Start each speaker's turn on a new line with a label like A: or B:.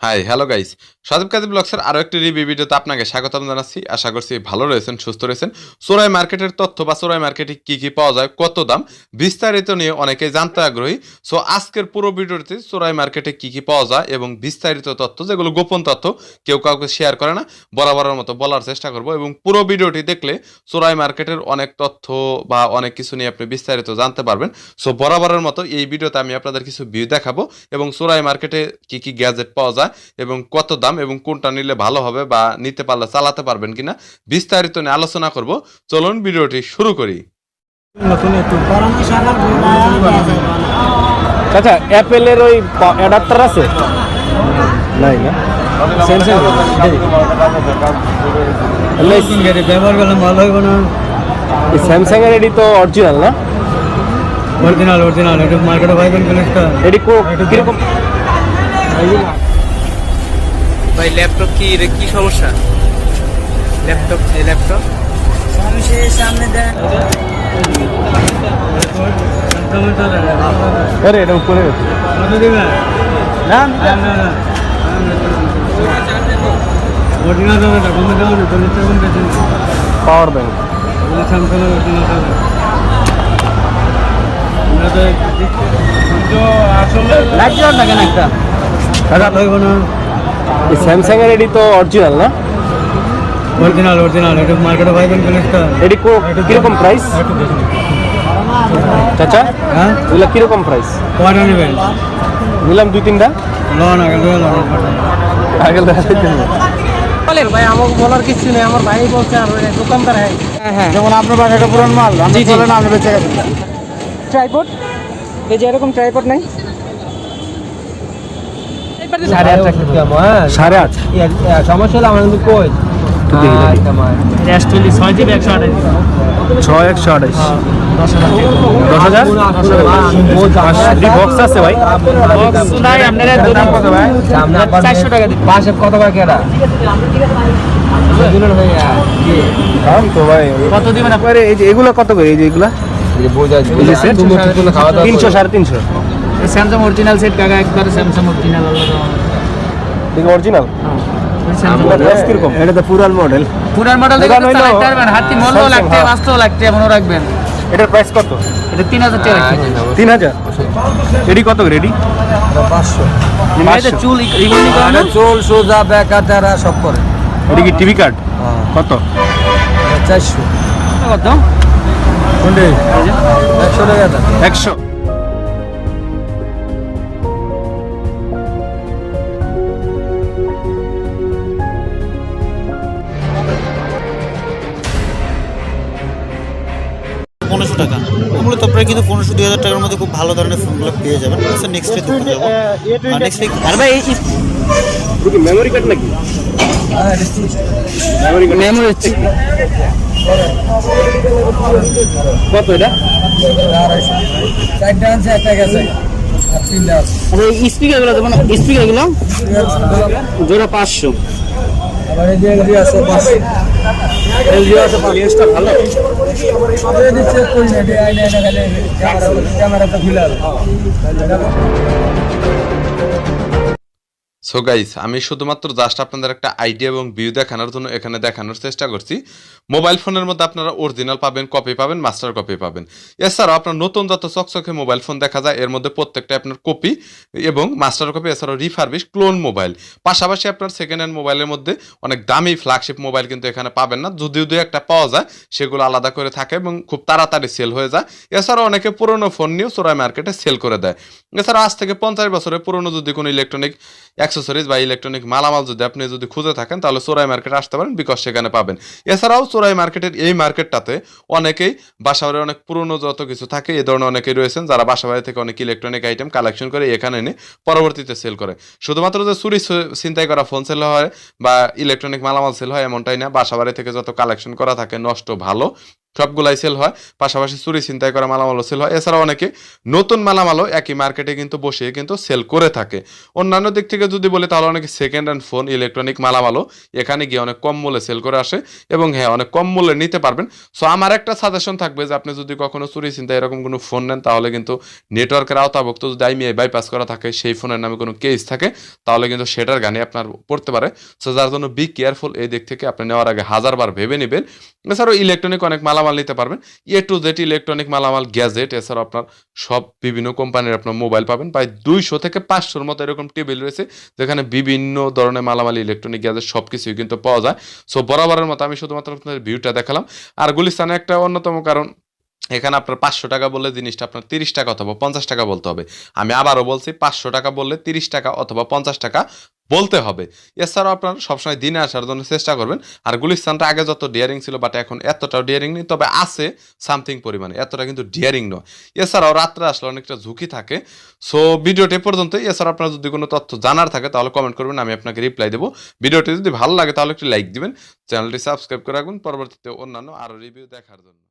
A: Hi hello guys Sadeb Kazi ব্লগসের আরও একটি review ভিডিওতে আপনাকে স্বাগতম জানাচ্ছি। আশা করছি ভালো রয়েছেন, সুস্থ রয়েছেন। সোরাই মার্কেটের তথ্য বা সোরাই মার্কেটে কী কী পাওয়া যায়, কত দাম, বিস্তারিত নিয়ে অনেকেই জানতে আগ্রহী। সো আজকের পুরো ভিডিওতে সোরাই মার্কেটে কী কী পাওয়া যায় এবং বিস্তারিত তথ্য, যেগুলো গোপন তথ্য, কেউ কাউকে শেয়ার করে না, বরাবরের মতো বলার চেষ্টা করব এবং পুরো ভিডিওটি দেখলে সোরাই মার্কেটের অনেক তথ্য বা অনেক কিছু নিয়ে আপনি বিস্তারিত জানতে পারবেন। সো বরাবরের মতো এই ভিডিওতে আমি আপনাদের কিছু ভিউ দেখাবো এবং সোরাই মার্কেটে কী কী গ্যাজেট পাওয়া যায় এবং কত দাম এবং কোনটা নিলে ভালো হবে বা নিতে পারলে চালাতে পারবেন কিনা বিস্তারিত নিয়ে আলোচনা করব। চলুন ভিডিওটি শুরু করি।
B: চাচা অ্যাপেলের ওই অ্যাডাপ্টার আছে? নাই না? স্যামসাং
C: ব্যবহার করলাম ভালো হইব না।
B: স্যামসাং এর তো অরিজিনাল না?
C: অরিজিনাল অরিজিনাল এটা মার্কেটে
B: কীরকম?
D: ভাই ল্যাপটপ কি এর কি সমস্যা? ল্যাপটপ এই ল্যাপটপ
B: আরে এটা উপরে।
C: না না না। না
B: পাওয়ার ব্যাংক
C: আসলে লাগছে না কেন একটা? টাকা হইব না
B: স্যামসাং এর এডি তো অরিজিনাল না?
C: অরিজিনাল অরিজিনাল এটা মার্কেটে পাইবেন জিনিসটা
B: এডি কো- কীরকম প্রাইস চাচা?
C: হ্যাঁ?
B: এগুলা কীরকম প্রাইস
C: কয়টা নেবেন
B: নিলাম দুই তিনটা।
C: লোন আগে লোন
B: আগে।
D: বলেন ভাই আমাকে বলার কিছু নেই আমার ভাই বলছে আর দোকানদার হ্যাঁ। হ্যাঁ
C: যেমন আপনার বাসায় একটা পুরান মাল আপনি। বলেন আপনি বেঁচে গেছেন
D: ট্রাইপড এই যে এরকম ট্রাইপড নাই?
B: সাড়ে আট সাড়ে আট?
E: সমস্যা হলো আমার কিন্তু কই?
D: ছয় একশো আঠাশ।
B: ছয় একশো আঠাইশ দশ হাজার। বক্স আছে ভাই।
D: নাই আপনারা চারশো টাকা
E: পাশে কত ভাই
D: কত দিবেন
B: আপনার এই যে এগুলো কত করে? এই যে এগুলা? তিনশো সাড়ে তিনশো।
D: স্যামসাং অরিজিনাল সেট কাকা একবার স্যামসাং অরিজিনাল
B: ঠিক অরিজিনাল প্রাইস কীরকম? এটা তো পুরান মডেল
D: পুরান মডেল দেখে তো চালাতে পারবেন হাতি
B: Samsung,
D: লাগতে
B: হ্যাঁ।
D: বাস্তব লাগতে এমনও রাখবেন।
B: এটার প্রাইস কত?
D: এটা তিন হাজার টাকা
B: তিন হাজার? রেডি কত রেডি
E: পাঁচশো।
D: এটা চুল
E: এটা চোল সোজা ব্যাকা তারা সব করে।
B: এটা কি টিভি কার্ড কত?
E: চারশো।
D: কত?
E: একশো টাকা
B: একশো।
F: পনেরোশো টাকা। মূলত আপনারা কিন্তু পনেরোশো দুই হাজার টাকার মধ্যে খুব ভালো ধরনের ফোনগুলো পেয়ে যাবেন। আচ্ছা নেক্সট ডে দোকানে যাব। আর নেক্সট
D: আর ভাই এই
B: মেমোরি কার্ড নাকি?
D: মেমোরি
B: কত এটা?
E: চারটা একটা গেছে। আছে।
D: আচ্ছা স্পিকারগুলো স্পিকারগুলো জোড়া পাঁচশো।
E: এই যে এলজি আছে পাঁচশো এলজি আছে পাঁচশো ভালো? আইনে খালি ক্যামেরা তো খুলে
A: সো গাইস আমি শুধুমাত্র জাস্ট আপনাদের একটা আইডিয়া এবং ভিউ দেখানোর জন্য এখানে দেখানোর চেষ্টা করছি। মোবাইল ফোনের মধ্যে আপনারা অরিজিনাল পাবেন কপি পাবেন মাস্টার কপি পাবেন। এছাড়াও আপনার নতুন যত চকচকে মোবাইল ফোন দেখা যায়, এর মধ্যে প্রত্যেকটা আপনার কপি এবং মাস্টার কপি এছাড়াও রিফারবিশ ক্লোন মোবাইল পাশাপাশি আপনার সেকেন্ড হ্যান্ড মোবাইলের মধ্যে অনেক দামি ফ্ল্যাগশিপ মোবাইল কিন্তু এখানে পাবেন না। যদিও দু একটা পাওয়া যায়, সেগুলো আলাদা করে থাকে এবং খুব তাড়াতাড়ি সেল হয়ে যায়। এছাড়াও অনেকে পুরনো ফোন নিয়েও চোরাই মার্কেটে সেল করে দেয়। এছাড়া আজ থেকে পঞ্চাশ বছরের পুরনো যদি কোনো ইলেকট্রনিক অ্যাক্সেসরি অ্যাক্সেসরিজ বা ইলেকট্রনিক মালামাল যদি আপনি যদি খুঁজে থাকেন, তাহলে চোরাই মার্কেটে আসতে পারেন বিকজ সেখানে পাবেন। এছাড়াও চোরাই মার্কেটের এই মার্কেটটাতে অনেকেই বাসাবাড়ি অনেক পুরনো যত কিছু থাকে এ ধরনের অনেকেই রয়েছেন যারা বাসাবাড়ি থেকে অনেক ইলেকট্রনিক আইটেম কালেকশন করে এখানে এনে পরবর্তীতে সেল করে। শুধুমাত্র যে চুরি চিন্তাই করা ফোন সেল হয় বা ইলেকট্রনিক মালামাল সেল হয়, এমনটাই না। বাসাবাড়ি থেকে যত কালেকশন করা থাকে, নষ্ট, ভালো সবগুলাই সেল হয়, পাশাপাশি চুরি ছিনতাই করা মালামালও সেল হয়। এছাড়াও অনেকে নতুন মালামালও একই মার্কেটে কিন্তু বসে কিন্তু সেল করে থাকে। অন্যান্য দিক থেকে যদি বলি, তাহলে অনেকে সেকেন্ড হ্যান্ড ফোন ইলেকট্রনিক মালামালও এখানে গিয়ে অনেক কম মূল্যে সেল করে আসে এবং হ্যাঁ অনেক কম মূল্যে নিতে পারবেন। সো আমার একটা সাজেশন থাকবে যে আপনি যদি কখনো চুরি চিন্তা এরকম কোনো ফোন নেন, তাহলে কিন্তু নেটওয়ার্কের আওতাভুক্ত যদি আইমিআই বাইপাস করা থাকে, সেই ফোনের নামে কোনো কেস থাকে, তাহলে কিন্তু সেটার গানে আপনার পড়তে পারে। সো যার জন্য বি কেয়ারফুল এই দিক থেকে আপনি নেওয়ার আগে হাজারবার ভেবে নেবেন। এছাড়াও ইলেকট্রনিক অনেক মালামাল নিতে পারবেন। এ টু জেড ইলেকট্রনিক মালামাল গ্যাজেট এছাড়াও আপনার সব বিভিন্ন কোম্পানির আপনার মোবাইল পাবেন। প্রায় দুইশো থেকে পাঁচশোর মতো এরকম টেবিল রয়েছে, যেখানে বিভিন্ন ধরনের মালামাল ইলেকট্রনিক গ্যাজেট সব কিছুই কিন্তু পাওয়া যায়। সো বরাবরের মতো আমি শুধুমাত্র আপনাদের ভিউটা দেখালাম। আর গুলিস্তানে একটা অন্যতম কারণ, এখানে আপনার পাঁচশো টাকা বললে জিনিসটা আপনার তিরিশ টাকা অথবা পঞ্চাশ টাকা বলতে হবে। আমি আবারও বলছি, পাঁচশো টাকা বললে তিরিশ টাকা অথবা পঞ্চাশ টাকা। বলতে হবে। এছাড়াও আপনার সবসময় দিনে আসার জন্য চেষ্টা করবেন। আর গুলিস্তানটা আগে যত ডিয়ারিং ছিল বাট এখন এতটাও ডিয়ারিং নেই, তবে আছে সামথিং পরিমাণে। এতটা কিন্তু ডিয়ারিং নয়। এছাড়াও রাত্রে আসলে অনেকটা ঝুঁকি থাকে। সো ভিডিওটি পর্যন্ত এছাড়া আপনার যদি কোনো তথ্য জানার থাকে, তাহলে কমেন্ট করবেন, আমি আপনাকে রিপ্লাই দেবো। ভিডিওটি যদি ভালো লাগে, তাহলে একটি লাইক দিবেন। চ্যানেলটি সাবস্ক্রাইব করে রাখবেন। পরবর্তীতে অন্যান্য আরও রিভিউ দেখার জন্য।